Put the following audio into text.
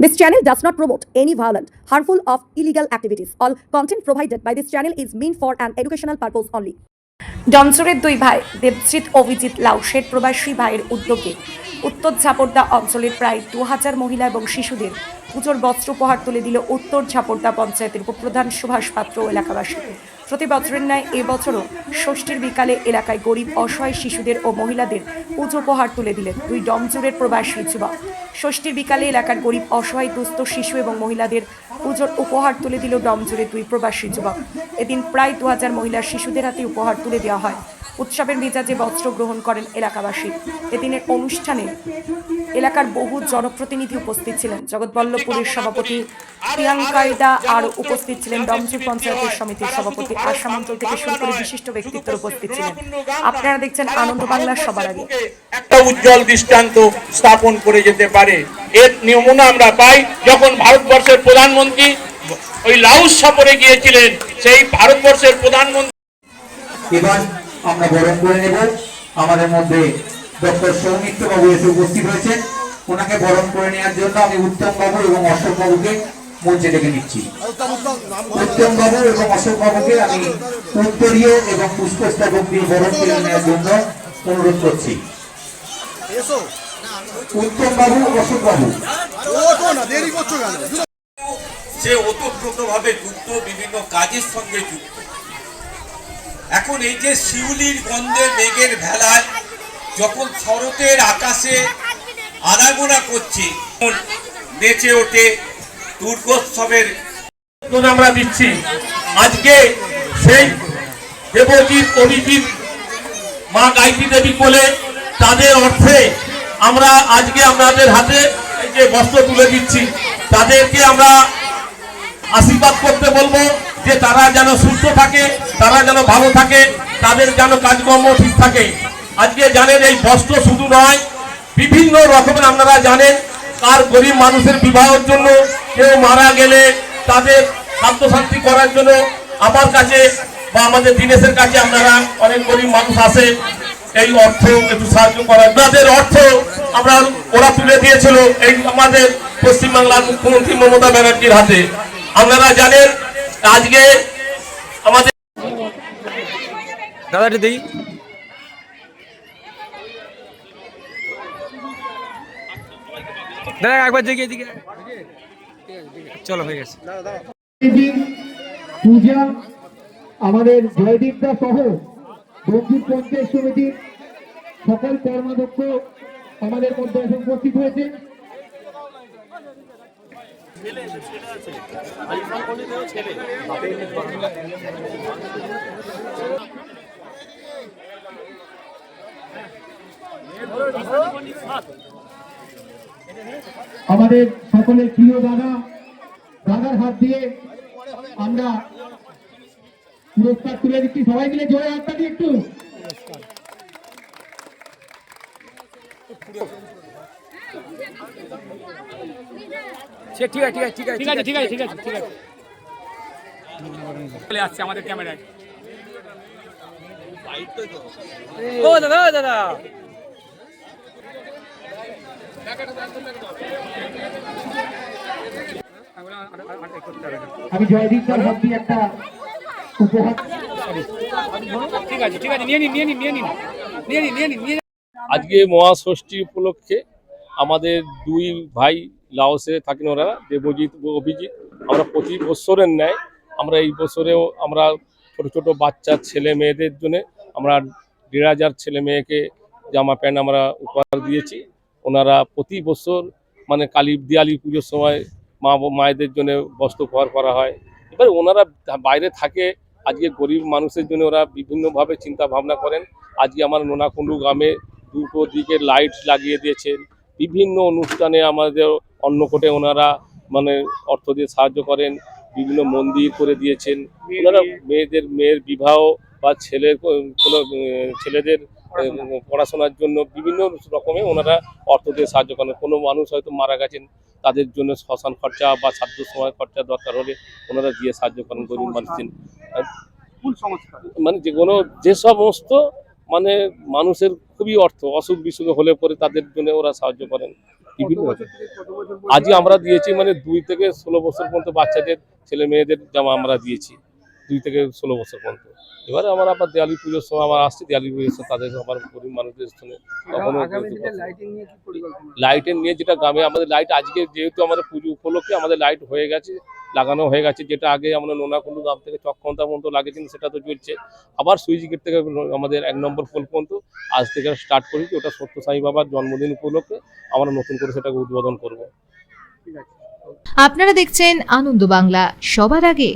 This channel does not promote any violent, harmful, or illegal activities. All content provided by this channel is meant for an educational purpose only. ডনসরের দুই ভাই দেবজিৎ অভিজিৎ লাউসের প্রবাসী ভাইয়ের উদ্যোগে উত্তর ঝাপড়দা অঞ্চলের প্রায় দু হাজার মহিলা এবং শিশুদের পুজোর বস্ত্র উপহার তুলে দিল উত্তর ঝাপড়দা পঞ্চায়েতের উপপ্রধান সুভাষ পাত্র এলাকাবাসী প্রতি বছরের ন্যায় এবছরও ষষ্ঠীর বিকালে এলাকায় গরিব অসহায় শিশুদের ও মহিলাদের পুজো উপহার তুলে দিলেন দুই ডমজুরের প্রবাসী যুবক ষষ্ঠীর বিকালে এলাকার গরিব, অসহায়, দুস্থ শিশু এবং মহিলাদের পুজোর উপহার তুলে দিল ডমজুরের দুই প্রবাসী যুবক। এদিন প্রায় দু হাজার মহিলা শিশুদের হাতে উপহার তুলে দেওয়া হয়। উৎসবের মেজাজে বস্ত্র গ্রহণ করেন এলাকাবাসী। এদিনের অনুষ্ঠানে এলাকার বহু জনপ্রতিনিধি উপস্থিত ছিলেন। জগৎবল্লভপুরের সভাপতি প্রিয়াঙ্কায়দা আর উপস্থিত ছিলেন। ডমজুর পঞ্চায়েতের সমিতির সভাপতি আসাম অঞ্চল থেকে শুরু করে বিশিষ্ট ব্যক্তিত্ব উপস্থিত ছিলেন। আপনারা দেখছেন আনন্দ বাংলার সবার আগে। একটা উজ্জ্বল দৃষ্টান্ত স্থাপন করে যেতে পারে। এর নমুনা আমরা পাই যখন ভারতবর্ষের প্রধানমন্ত্রী ওই লাউস সফরে গিয়েছিলেন সেই ভারতবর্ষের প্রধানমন্ত্রী এবার আমরা বরণ করে নেব। আমাদের মধ্যে ডক্টর সৌমিত্র বাবু এসে উপস্থিত হয়েছেন। ওনাকে বরণ করে নেওয়ার জন্য আমি উত্তম বাবু এবং অশোক বাবুকে মঞ্চে ডেকে নিচ্ছি। উত্তম বাবু এবং অশোক বাবুকে আমি উত্তরীয় এবং পুষ্পস্তবক দিয়ে বরণ করে নেওয়ার জন্য অনুরোধ করছি। উত্তম বাবু অশোক বাবু ওঠো না দেরি করছ কেন সে ওতপ্রোতভাবে যুক্ত বিভিন্ন কাজের সঙ্গে যুক্ত। এখন এই যে শিউলির গন্ধে মেঘের ভেলায় যখন শরতের আকাশে আনাগোনা করছে তখন নেচে ওঠে দুর্গোৎসবের আমরা দিচ্ছি আজকে সেই দেবজিৎ অভিজিৎ মা গায়ত্রী দেবী বলে তাদের অর্থে আমরা আজকে আপনাদের হাতে এই যে বস্ত্র তুলে দিচ্ছি, তাদেরকে আমরা আশীর্বাদ করতে বলব যে তারা যেন সুস্থ থাকে, তারা যেন ভালো থাকে, তাদের যেন কাজকর্ম ঠিক থাকে। আজকে জানেন এই বস্ত্র শুধু নয়, বিভিন্ন রকমের আপনারা জানেন কার গরিব মানুষের বিবাহের জন্য কেউ মারা গেলে তাদের শান্তি করার জন্য আমার কাছে বা আমাদের দিনেশের কাছে আপনারা অনেক গরিব মানুষ আসে এই অর্থ একটু সাহায্য করার। তাদের অর্থ আমরা ওরা তুলে দিয়েছিল এই আমাদের পশ্চিমবাংলার মুখ্যমন্ত্রী মমতা ব্যানার্জির হাতে। আপনারা জানেন আজকে আমাদের দাদা একবার দেখি এদিকে। চলো হয়ে গেছে। পূজা আমাদের জয়দীপদা সহ বন্ধুর পঞ্চায়েত সমিতির সকল কর্মাধ্যক্ষ আমাদের মধ্যে এসে উপস্থিত হয়েছে। আমাদের সকলের প্রিয় দাদা, দাদার হাত দিয়ে আমরা পুরস্কার তুলে দিচ্ছি। সবাই মিলে জোরে হাতটা দিয়ে একটু। ঠিক আছে ঠিক আছে ঠিক আছে ঠিক আছে ঠিক আছে ঠিক আছে ঠিক আছে। চলে আসছে আমাদের ক্যামেরায়। ও দাদা ও দাদা। আমি জয়দীপদার হাত দিয়ে একটা উপহার। ঠিক আছে ঠিক আছে নিয়ে নিন নিয়ে নিন নিয়ে নিন। নিয়ে নিন নিয়ে নিন নিয়ে। আজকে মহাষষ্ঠী উপলক্ষে আমাদের দুই ভাই লাওসে থাকেন ওরা, দেবজিৎ অভিজিৎ। আমরা প্রতি বছরের ন্যায় আমরা এই বছরেও আমরা ছোট ছোট বাচ্চা, ছেলে মেয়েদের জন্য আমরা দেড় হাজার ছেলে মেয়েকে জামা প্যান্ট আমরা উপহার দিয়েছি। ওনারা প্রতি বছর মানে কালী, দিয়ালি পুজোর সময় মা মায়েদের জন্য বস্ত্র উপহার করা হয়। এবার ওনারা বাইরে থাকে, আজকে গরিব মানুষের জন্য ওরা বিভিন্নভাবে চিন্তা ভাবনা করেন। আজকে আমার নোনাকুণ্ডু গ্রামে দুটো দিকে লাইট লাগিয়ে দিয়েছেন। বিভিন্ন অনুষ্ঠানে আমাদের অন্নকোটে ওনারা মানে অর্থ দিয়ে সাহায্য করেন বিভিন্ন মন্দির করে দিয়েছেন। ওনারা মেয়েদের মেয়ের বিবাহ বা ছেলের কোনো ছেলেদের পড়াশোনার জন্য বিভিন্ন রকমে ওনারা অর্থ দিয়ে সাহায্য করেন। কোনো মানুষ হয়তো মারা গেছেন তাদের জন্য শ্মশান খরচা বা ছাত্র সময় খরচা দরকার হলে ওনারা দিয়ে সাহায্য করেন গরিব মানুষের মানে যে কোনো যে সমস্ত মানে মানুষের খুবই অর্থ অসুখ বিসুখ হলে পরে তাদের জন্য ওরা সাহায্য করেন। বিভিন্ন আজই আমরা দিয়েছি মানে দুই থেকে ষোলো বছর পর্যন্ত বাচ্চাদের ছেলে মেয়েদের জামা আমরা দিয়েছি দুই থেকে ষোলো বছর পর্যন্ত। এবারে আমার আবার দেয়ালি পুজোর সময় আমার আসছে দেয়ালি পুজোর সময় তাদের আমার গরিব মানুষদের তখনও লাইটের নিয়ে যেটা গ্রামে আমাদের লাইট আজকে যেহেতু আমাদের পুজো উপলক্ষে আমাদের লাইট হয়ে গেছে লাগানো হয়ে গেছে, যেটা আগে আমরা নোনাকুণ্ডু গ্রাম থেকে চক্কন্তা পর্যন্ত লাগিয়েছিলাম, সেটা তো চলছে। আবার সুইচ গেট থেকে আমাদের এক নম্বর পোল পর্যন্ত আজ থেকে স্টার্ট করেছি, ওটা সত্য সাই বাবার জন্মদিন উপলক্ষে আমরা নতুন করে সেটাকে উদ্বোধন করব। আপনারা দেখছেন আনন্দ বাংলা, সবার আগে